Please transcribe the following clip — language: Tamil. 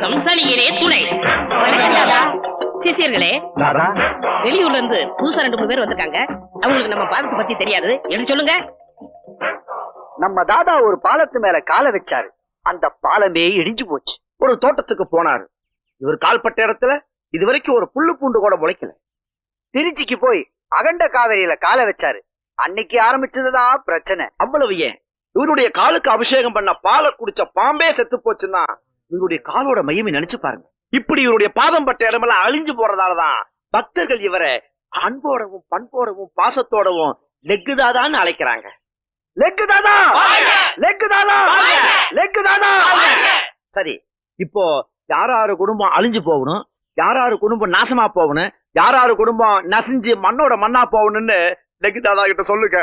மாமிசம் சளியிலே துணை. சிசியர்களே வெளியூர்ல இருந்து புதுசா ரெண்டு மூணு பேர் வந்திருக்காங்க. அவங்களுக்கு நம்ம பாதத்தை பத்தி தெரியாது. எடுத்து சொல்லுங்க. நம்ம தாதா ஒரு பாலத்து மேல கால வச்சாரு. அந்த பாலமே இடிஞ்சு போச்சு. ஒரு தோட்டத்துக்கு போனாரு. இவர் கால்பட்ட இடத்துல இது வரைக்கும் ஒரு புல்லு பூண்டு கூட முளைக்கல. திருச்சிக்கு போய் அகண்ட காவேரியில கால வச்சாரு. அன்னைக்கு ஆரம்பிச்சதுதான் பிரச்சனை. அவ்வளவு ஏன்? இவருடைய காலுக்கு அபிஷேகம் பண்ண பாலை குடிச்ச பாம்பே செத்து போச்சுன்னா இவருடைய காலோட மையமை நினைச்சு பாருங்க. இப்படி இவருடைய பாதம் பட்ட இடமெல்லாம் அழிஞ்சு போறதாலதான் பக்தர்கள் இவரை அன்போடவும் பண்போடவும் பாசத்தோடவும் லெக்குதாதான்னு அழைக்கிறாங்க. லெக்கு தாதா லெக்கு தாதா லெக்கு தாதா சரி இப்போ யாராரு குடும்பம் அழிஞ்சு போகணும் யாராரு குடும்பம் நாசமா போகணும் யாராரு குடும்பம் நசிஞ்சு மண்ணோட மண்ணா போகணும்னு லெக்கு தாதா கிட்ட சொல்லுங்க.